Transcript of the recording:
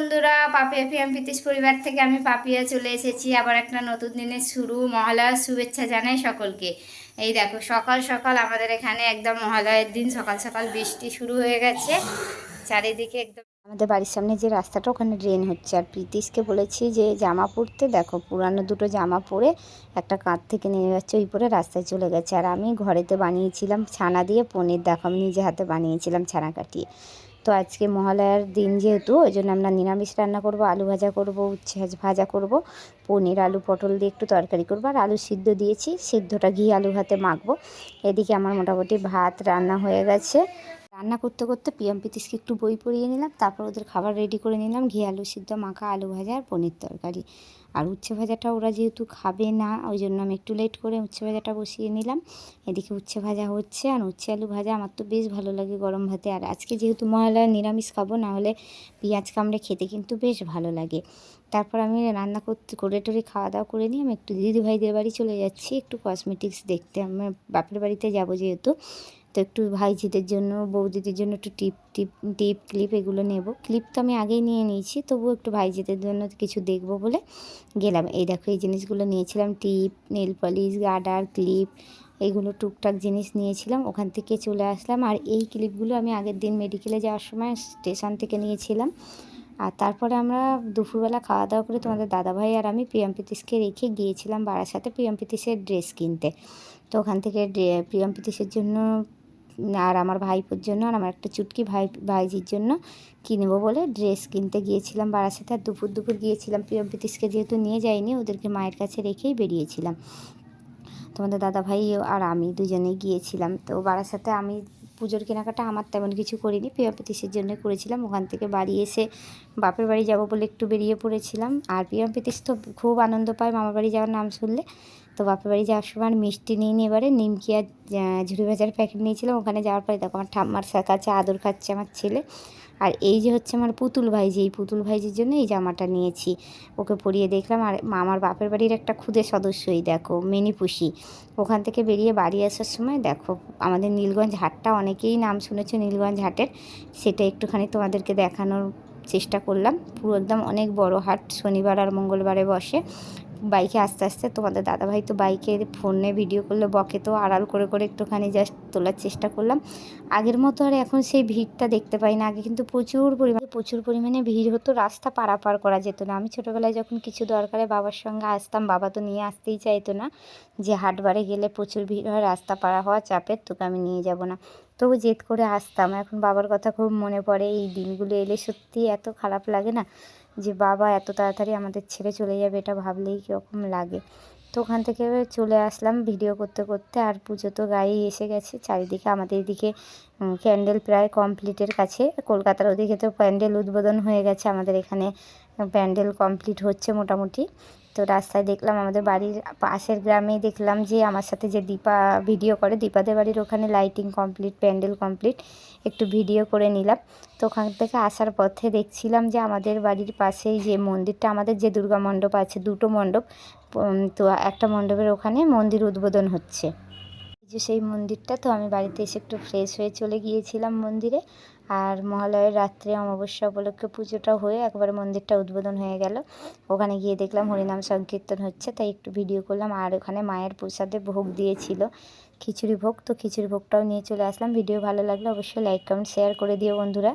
বন্ধুরা পাপিয়া পিয়াম প্রীতিশ পরিবার থেকে আমি পাপিয়া চলে এসেছি। আবার একটা নতুন দিনের শুরু। মহালয়ার শুভেচ্ছা জানাই সকলকে। এই দেখো, সকাল সকাল আমাদের এখানে একদম মহালয়ের দিন। সকাল সকাল বৃষ্টি শুরু হয়ে গেছে। চারিদিকে একদম আমাদের বাড়ির সামনে যে রাস্তাটা, ওখানে ড্রেন হচ্ছে। আর প্রীতিশকে বলেছি যে জামা পরতে, দেখো, পুরানো দুটো জামা পরে একটা কাঁধ থেকে নেমে যাচ্ছে, ওই পরে রাস্তায় চলে গেছে। আর আমি ঘরেতে বানিয়েছিলাম ছানা দিয়ে পনির। দেখো, আমি নিজে হাতে বানিয়েছিলাম ছানা কাটিয়ে। তো আজকে মহালয়ার দিন যেহেতু, ওই জন্য আমরা নিরামিষ রান্না করব, আলু ভাজা করব, উচ্ছে ভাজা করব। পনির, আলু, পটল দিয়ে একটু তরকারি করব। আর আলু সিদ্ধ দিয়েছি, সিদ্ধটা ঘি আলু ভাতে মাখবো। এদিকে আমার মোটামুটি ভাত রান্না হয়ে গেছে। রান্না করতে করতে পিয়াম পিতিসকে একটু বই পড়িয়ে নিলাম, তারপর ওদের খাবার রেডি করে নিলাম, ঘি, আলু সিদ্ধ, মাখা, আলু ভাজা আর পনির তরকারি। আর উচ্ছে ভাজাটা ওরা যেহেতু খাবে না, ওই জন্য আমি একটু লেট করে উচ্ছে ভাজাটা বসিয়ে নিলাম। এদিকে উচ্ছে ভাজা হচ্ছে আর উচ্ছে, আলু ভাজা আমার তো বেশ ভালো লাগে গরম ভাতে। আর আজকে যেহেতু মহালয়া নিরামিষ খাব, না হলে পেঁয়াজ কামড়ে খেতে কিন্তু বেশ ভালো লাগে। তারপর আমি রান্না করতে, করে টোরে খাওয়া দাওয়া করে নিয়ে আমি একটু দিদি ভাইদের বাড়ি চলে যাচ্ছি, একটু কসমেটিক্স দেখতে। আমার বাপের বাড়িতে যাব যেহেতু। তো একটু ভাইজিদের জন্য, বৌদিদের জন্য একটু টিপ টিপ টিপ ক্লিপ এগুলো নেব। ক্লিপ তো আমি আগেই নিয়ে নিয়েছি, তবুও একটু ভাইজিদের জন্য কিছু দেখব বলে গেলাম। এই দেখো, এই জিনিসগুলো নিয়েছিলাম, টিপ, নেল পলিশ, গার্ডার, ক্লিপ এইগুলো টুকটাক জিনিস নিয়েছিলাম, ওখান থেকে চলে আসলাম। আর এই ক্লিপগুলো আমি আগের দিন মেডিকেলে যাওয়ার সময় স্টেশন থেকে নিয়েছিলাম। আর তারপরে আমরা দুপুরবেলা খাওয়া দাওয়া করে তোমাদের দাদাভাই আর আমি প্রিয়াম পিতিসকে রেখে গিয়েছিলাম বারাসাতে প্রিয়াম পিতিসের ড্রেস কিনতে। তো ওখান থেকে প্রিয়াম পিতিসের জন্য আর আমার ভাইপোর জন্য আর আমার একটা চুটকি ভাই, ভাইজির জন্য কিনবো বলে ড্রেস কিনতে গিয়েছিলাম বারাসাতে। আর দুপুর দুপুর গিয়েছিলাম, প্রিয়ম প্রীতিশকে যেহেতু নিয়ে যাইনি, ওদেরকে মায়ের কাছে রেখেই বেরিয়েছিলাম। তোমাদের দাদা ভাই আর আমি দুজনেই গিয়েছিলাম। তো বারাসাতে আমি পুজোর কেনাকাটা আমার তেমন কিছু করিনি প্রিয়া প্রীতিশের জন্য করেছিলাম। ওখান থেকে বাড়ি এসে বাপের বাড়ি যাব বলে একটু বেরিয়ে পড়েছিলাম। আর প্রিয়া প্রীতিশ তো খুব আনন্দ পায় মামার বাড়ি যাওয়ার নাম শুনলে। তো বাপের বাড়ি যাওয়ার সময় মিষ্টি নিয়ে নিয়ে এবারে নিমকি আর ঝুড়ি ভাজার প্যাকেট নিয়েছিলাম। ওখানে যাওয়ার পরে দেখো আমার ঠাম্মার কাছে আদর খাচ্ছে আমার ছেলে। আর এই যে হচ্ছে আমার পুতুল ভাইজি, এই পুতুল ভাইজির জন্য এই জামাটা নিয়েছি। ওকে পরিয়ে দেখলাম। আর আমার বাপের বাড়ির একটা খুদে সদস্যই, দেখো, মিনি পুষি। ওখান থেকে বেরিয়ে বাড়ি আসার সময় দেখো, আমাদের নীলগঞ্জ হাটটা অনেকেই নাম শুনেছো, নীলগঞ্জ হাটের? সেটা একটুখানি তোমাদেরকে দেখানোর চেষ্টা করলাম। পুরো একদম অনেক বড় হাট, শনিবার আর মঙ্গলবারে বসে। বাইকে আস্তে আস্তে তোমাদের দাদাভাই তো বাইকে ফোনে ভিডিও করলে, বকে তো আড়াল করে করে একটুখানি জাস্ট তোলার চেষ্টা করলাম। আগের মতো আর এখন সেই ভিড়টা দেখতে পাই না, আগে কিন্তু প্রচুর পরিমাণে প্রচুর পরিমাণে ভিড় হতো, রাস্তা পারাপার করা যেত না। আমি ছোটোবেলায় যখন কিছু দরকারে বাবার সঙ্গে আসতাম, বাবা তো নিয়ে আসতেই চাইতো না যে হাটবারে গেলে প্রচুর ভিড় হয়, রাস্তা পারা হওয়া চাপের তোকে আমি নিয়ে যাব না। তবু জেদ করে আসতাম। এখন বাবার কথা খুব মনে পড়ে, এই দিনগুলো এলে সত্যি এত খারাপ লাগে না। যে, বাবা, এত তাড়াতাড়ি আমাদের ছেড়ে চলে যাবে, এটা ভাবলেই কীরকম লাগে? তো ওখান থেকে চলে আসলাম ভিডিও করতে করতে, আর পুজো তো গায়ে এসে গেছে। চারিদিকে আমাদের এদিকে ক্যান্ডেল প্রায় কমপ্লিটের কাছে। কলকাতার ওদিকে তো প্যান্ডেল উদ্বোধন হয়ে গেছে, আমাদের এখানে প্যান্ডেল কমপ্লিট হচ্ছে মোটামুটি। তো রাস্তায় দেখলাম আমাদের বাড়ির পাশের গ্রামেই দেখলাম যে আমার সাথে যে দীপা ভিডিও করে, দীপাদের বাড়ির ওখানে লাইটিং কমপ্লিট প্যান্ডেল কমপ্লিট একটু ভিডিও করে নিলাম। তো ওখান থেকে আসার পথে দেখছিলাম যে আমাদের বাড়ির পাশেই যে মন্দিরটা, আমাদের যে দুর্গা মণ্ডপ আছে, দুটো মণ্ডপ তো একটা মণ্ডপের ওখানে মন্দির উদ্বোধন হচ্ছে। যে সেই মন্দিরটা, তো আমি বাড়িতে এসে একটু ফ্রেশ হয়ে চলে গিয়েছিলাম মন্দিরে। আর মহালয়ের রাত্রে অমাবস্যা উপলক্ষে পুজোটা হয়ে একবারে মন্দিরটা উদ্বোধন হয়ে গেল। ওখানে গিয়ে দেখলাম হরিনাম সংকীর্তন হচ্ছে, তাই একটু ভিডিও করলাম। আর ওখানে মায়ের প্রসাদে ভোগ দিয়েছিল, খিচুড়ি ভোগ। তো খিচুড়ি ভোগটাও নিয়ে চলে আসলাম। ভিডিও ভালো লাগলে অবশ্যই লাইক কমেন্ট শেয়ার করে দিও বন্ধুরা।